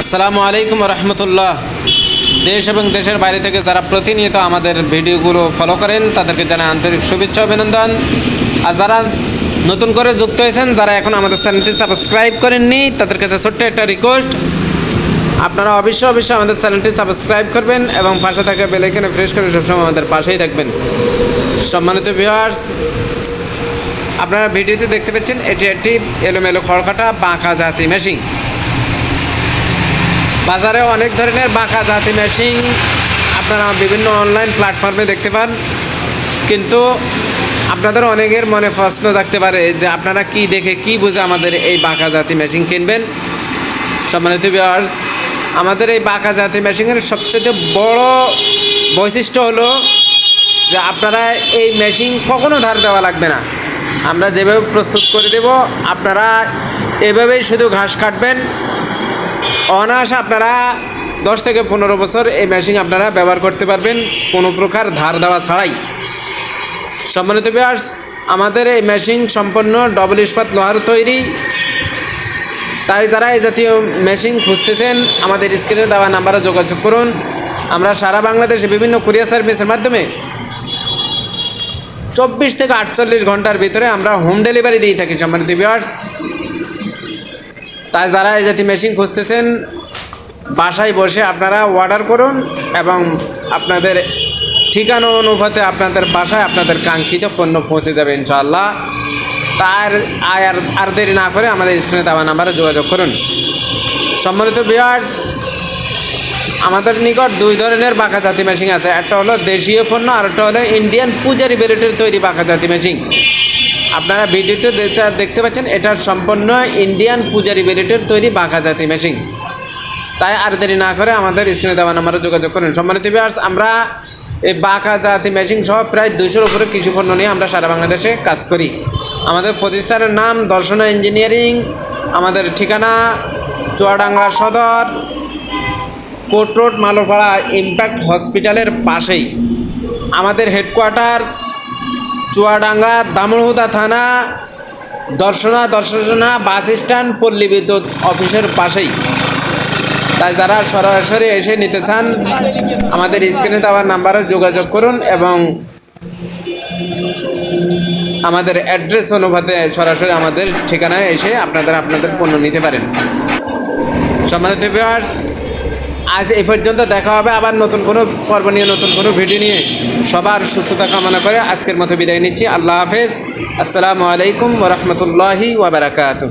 আসসালামু আলাইকুম রহমতুল্লাহ। দেশ এবং দেশের বাইরে থেকে যারা প্রতিনিয়ত আমাদের ভিডিওগুলো ফলো করেন, তাদেরকে জানাই আন্তরিক শুভেচ্ছা, অভিনন্দন। আর যারা নতুন করে যুক্ত হয়েছেন, যারা এখন আমাদের চ্যানেলটি সাবস্ক্রাইব করেননি, তাদের কাছে ছোট্ট একটা রিকোয়েস্ট আপনারা অবশ্যই অবশ্যই আমাদের চ্যানেলটি সাবস্ক্রাইব করবেন এবং পাশে থাকা বেলাইকানে ফ্রেশ করে সবসময় আমাদের পাশেই থাকবেন। সম্মানিত ভিউয়ার্স আপনারা ভিডিওতে দেখতে পাচ্ছেন, এটি একটি এলোমেলো খড়কাটা বাঁকা জাতি মেশিন বাজারে অনেক ধরনের বাঁকা জাতি মেশিন আপনারা বিভিন্ন অনলাইন প্ল্যাটফর্মে দেখতে পান। কিন্তু আপনাদের অনেকের মনে প্রশ্ন থাকতে পারে যে আপনারা কি দেখে কি বুঝে আমাদের এই বাঁকা জাতি মেশিন কিনবেন? সম্মানিত ভিউয়ার্স আমাদের এই বাঁকা জাতি মেশিনের সবচেয়ে বড় বৈশিষ্ট্য হলো যে আপনারা এই মেশিন কখনো ধার দেওয়া লাগবে না। আমরা যেভাবে প্রস্তুত করে দেব, আপনারা এভাবেই শুধু ঘাস কাটবেন অনায়াসে আপনারা দশ থেকে পনেরো বছর এই মেশিন আপনারা ব্যবহার করতে পারবেন, কোনো প্রকার ধার দেওয়া ছাড়াই। সম্মানিত বিয়ার্স আমাদের এই মেশিন সম্পূর্ণ ডবল ইস্পাত লোহার তৈরি। তাই যারা এই জাতীয় মেশিন খুঁজতেছেন, আমাদের স্ক্রিনে দেওয়া নাম্বারে যোগাযোগ করুন। আমরা সারা বাংলাদেশে বিভিন্ন কুরিয়ার সার্ভিসের মাধ্যমে চব্বিশ থেকে আটচল্লিশ ঘণ্টার ভিতরে আমরা হোম ডেলিভারি দিয়ে থাকি, সম্মানিত বিয়ার্স তাই যারা এই জাতীয় মেশিন খুঁজতেছেন, বাসায় বসে আপনারা অর্ডার করুন এবং আপনাদের ঠিকানা অনুপাতে আপনাদের বাসায় আপনাদের কাঙ্ক্ষিত পণ্য পৌঁছে যাবে ইনশাল্লাহ তার আর আর দেরি না করে আমাদের স্ক্রিনে দেওয়া নাম্বারে যোগাযোগ করুন। সম্মানিত বিয়ার্স আমাদের নিকট দুই ধরনের বাঁকা জাতি মেশিন আছে। একটা হলো দেশীয় পণ্য, আর একটা হলো ইন্ডিয়ান পূজারি বেরেটের তৈরি বাঁকা জাতি মেশিন আপনারা ভিডিওতে দেখতে পাচ্ছেন, এটা সম্পূর্ণ ইন্ডিয়ান পূজারি বেরেটের তৈরি বাঁকা জাতি মেশিন তাই আর দেরি না করে আমাদের স্ক্রিনে দেওয়া নাম্বারে যোগাযোগ করেন। সম্মানিত ভিউয়ার্স আমরা এই বাঁকা জাতি মেশিন সহ প্রায় দুইশোর উপরে কৃষি পণ্য নিয়ে আমরা সারা বাংলাদেশে কাজ করি। আমাদের প্রতিষ্ঠানের নাম দর্শনা ইঞ্জিনিয়ারিং আমাদের ঠিকানা চুয়াডাঙ্গা সদর কোট রোড মালোপাড়া ইম্প্যাক্ট হসপিটালের পাশেই। আমাদের হেডকোয়ার্টার, চুয়াডাঙ্গা দামোহদা থানা, দর্শনা দর্শনা বাস স্ট্যান্ড, পল্লী বিদ্যুৎ অফিসের পাশেই। তাই যারা সরাসরি এসে নিতে চান, আমাদের স্ক্রিনে দেওয়া নাম্বারে যোগাযোগ করুন এবং আমাদের অ্যাড্রেস অনুপাতে সরাসরি আমাদের ঠিকানায় এসে আপনাদের আপনাদের পণ্য নিতে পারেন। সম্মানিত ভিউয়ার্স আজ এ পর্যন্ত দেখা হবে আবার নতুন কোনো পর্ব নিয়ে, নতুন কোনো ভিডিও নিয়ে। সবার সুস্থতা কামনা করে আজকের মতো বিদায় নিচ্ছি। আল্লাহ হাফেজ। আসসালামু আলাইকুম ওরহমতুল্লাহি ওবরাকাতু